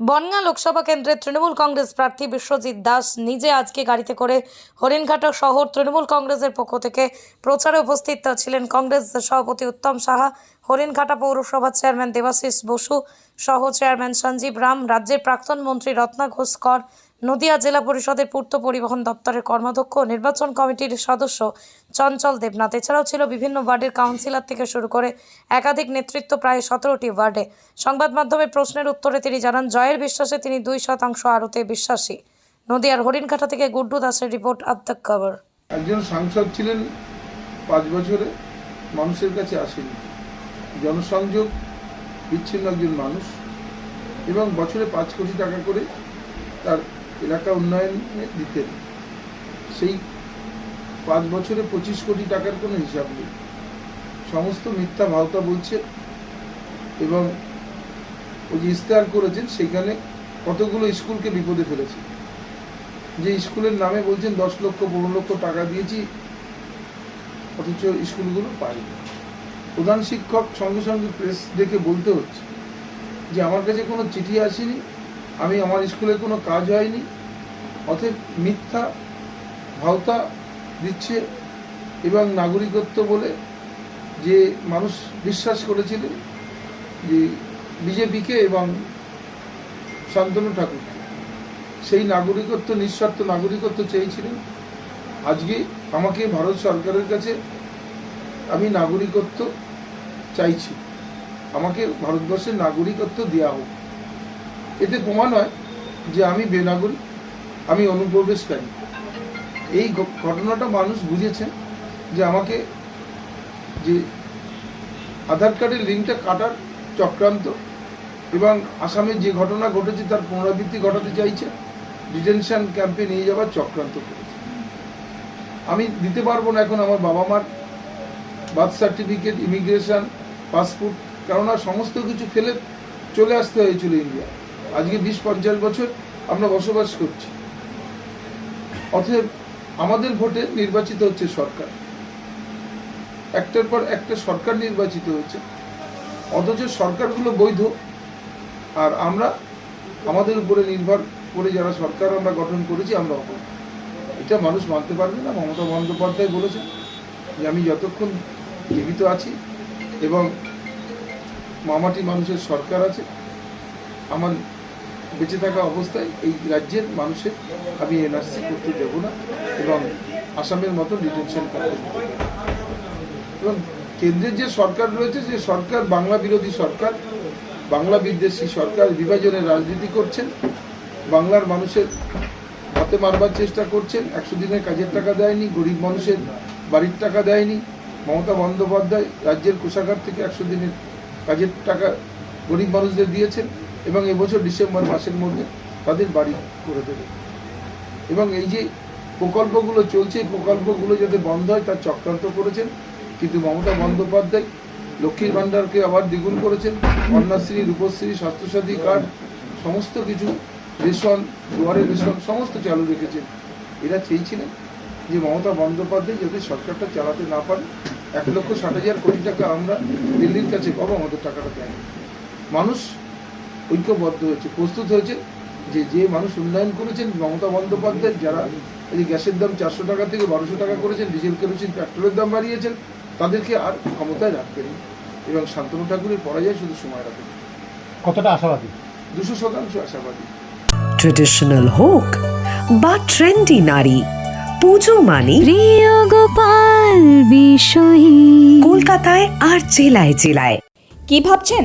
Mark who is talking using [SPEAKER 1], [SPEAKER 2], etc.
[SPEAKER 1] বনগাঁ লোকসভা কেন্দ্রের তৃণমূল কংগ্রেস প্রার্থী বিশ্বজিৎ দাস নিজে আজকে গাড়িতে করে হরিণঘাটা শহর তৃণমূল কংগ্রেসের পক্ষ থেকে প্রচারে উপস্থিত ছিলেন কংগ্রেস সভাপতি উত্তম সাহা, হরিণঘাটা পৌরসভার চেয়ারম্যান দেবাশিস বসু, সহ চেয়ারম্যান সঞ্জীব রাম, রাজ্যের প্রাক্তন মন্ত্রী রত্না ঘোষকর নদিয়া জেলা পরিষদের পূর্ত পরিবহন দপ্তরের কর্মাধ্যক্ষ নির্বাচন কমিটির সদস্য চঞ্চল দেবনাথ। এছাড়াও ছিল বিভিন্ন ওয়ার্ডের কাউন্সিলর থেকে শুরু করে একাধিক নেতৃত্ব প্রায় সতেরোটি ওয়ার্ডে। সংবাদ মাধ্যমের প্রশ্নের উত্তরে তিনি জানান, জয়ের বিশ্বাসে তিনি দুই শতাংশ আরতে বিশ্বাসী। নদিয়ার হরিণঘাটা থেকে গুড্ডু দাসের রিপোর্ট আব দ্য কভার।
[SPEAKER 2] একজন সাংসদ ছিলেন পাঁচ বছরে, মানুষের কাছে আসেনি জনসংযোগ বিচ্ছিন্ন একজন মানুষ এবং বছরে পাঁচ কোটি টাকা করে তার এলাকা উন্নয়নে দিতেন সেই পাঁচ বছরে পঁচিশ কোটি টাকার কোনো হিসাব নেই। সমস্ত মিথ্যা ভাওতা বলছে এবং ওই যে ইস্তেহার করেছেন, সেখানে কতগুলো স্কুলকে বিপদে ফেলেছে। যে স্কুলের নামে বলছেন, দশ লক্ষ, পনেরো লক্ষ টাকা দিয়েছি, অথচ স্কুলগুলো পাইনি প্রধান শিক্ষক সঙ্গে সঙ্গে প্রেস দেখে বলতে হচ্ছে যে, আমার কাছে কোনো চিঠি আসেনি আমি আমার স্কুলে কোনো কাজ হয়নি। অতএব মিথ্যা, ভাওতা দিচ্ছে এবং নাগরিকত্ব বলে যে মানুষ বিশ্বাস করেছিলেন যে বিজেপিকে এবং শান্তনু ঠাকুরকে। সেই নাগরিকত্ব, নিঃস্বার্থ নাগরিকত্ব চেয়েছিলেন। আজকে আমাকে ভারত সরকারের কাছে আমি নাগরিকত্ব চাইছি। আমাকে ভারতবর্ষের নাগরিকত্ব দেওয়া হোক। এতে প্রমাণ হয় যে আমি বেনাগরিক, আমি অনুপ্রবেশকারী। এই ঘটনাটা মানুষ বুঝেছেন যে আমাকে যে আধার কার্ডের লিঙ্কটা কাটার চক্রান্ত এবং আসামে যে ঘটনা ঘটেছে তার পুনরাবৃত্তি ঘটাতে চাইছে, ডিটেনশন ক্যাম্পে নিয়ে যাওয়ার চক্রান্ত করেছে। আমি দিতে পারব না এখন আমার বাবা মার বার্থ সার্টিফিকেট, ইমিগ্রেশন, পাসপোর্ট, কেননা সমস্ত কিছু ফেলে চলে আসতে হয়েছিল ইন্ডিয়া আজকে বিশ পঞ্চাশ বছর আমরা বসবাস করছি। অতএব আমাদের ভোটে নির্বাচিত হচ্ছে সরকার। একটার পর একটা সরকার নির্বাচিত হচ্ছে। অথচ সরকারগুলো বৈধ। আর আমরা আমাদের উপরে নির্ভর করে যারা সরকার আমরা গঠন করেছি, আমরা অপর এটা মানুষ মানতে পারবে না, মমতা বন্দ্যোপাধ্যায় বলেছেন যে আমি যতক্ষণ জীবিত আছি এবং মামাটি মানুষের সরকার আছে, আমার বেঁচে থাকা অবস্থায় এই রাজ্যের মানুষের আমি এনআরসি করতে দেব না এবং আসামের মতো ডিটেনশন না। এবং কেন্দ্রের যে সরকার রয়েছে, যে সরকার বাংলা বিরোধী সরকার, বাংলা বিদ্বেষী সরকার বিভাজনের রাজনীতি করছেন, বাংলার মানুষের হাতে মারবার চেষ্টা করছেন, একশো দিনের কাজের টাকা দেয়নি, গরিব মানুষের বাড়ির টাকা দেয়নি, মমতা বন্দ্যোপাধ্যায় রাজ্যের কোষাগার থেকে একশো দিনের কাজের টাকা গরিব মানুষদের দিয়েছেন এবং এবছর ডিসেম্বর মাসের মধ্যে তাদের বাড়ি করে দেবে। এবং এই যে প্রকল্পগুলো চলছে, এই প্রকল্পগুলো যাতে বন্ধ হয়, তার চক্রান্ত করেছেন। কিন্তু মমতা বন্দ্যোপাধ্যায়, লক্ষ্মীর ভাণ্ডারকে আবার দ্বিগুণ করেছেন। কন্যাশ্রী, রূপশ্রী, স্বাস্থ্যসাথী কার্ড, সমস্ত কিছু রেশন, দুয়ারে রেশন, সমস্ত চালু রেখেছেন। এরা চেয়েছিলেন যে মমতা বন্দ্যোপাধ্যায় যাতে সরকারটা চালাতে না পারে। এক লক্ষ ষাট হাজার কোটি টাকা আমরা দিল্লির কাছে পাবো আমাদের টাকাটা দেয় মানুষ ঐক্যবদ্ধ হয়েছে প্রস্তুত হয়েছে যে যে মানুষ উন্নয়ন করেছেন মমতা বন্দ্যোপাধ্যায় যারা এই গ্যাসের দাম চারশো টাকা থেকে বারোশো টাকা করেছেন ডিজেল কেরোসিন পেট্রোলের দাম বাড়িয়েছেন তাদেরকে আর ক্ষমতায় রাখবেন এবং শান্তনু ঠাকুরের পরাজয় শুধু সময় রাখবেন
[SPEAKER 3] কতটা আশাবাদী?
[SPEAKER 2] দুশো শতাংশ আশাবাদী।
[SPEAKER 4] ট্রেডিশনাল হোক বা ট্রেন্ডি নারী পুজো মানে
[SPEAKER 5] প্রিয় গোপাল বিষয়ী।
[SPEAKER 4] কলকাতায় আর জেলায় জেলায়।
[SPEAKER 6] কি ভাবছেন?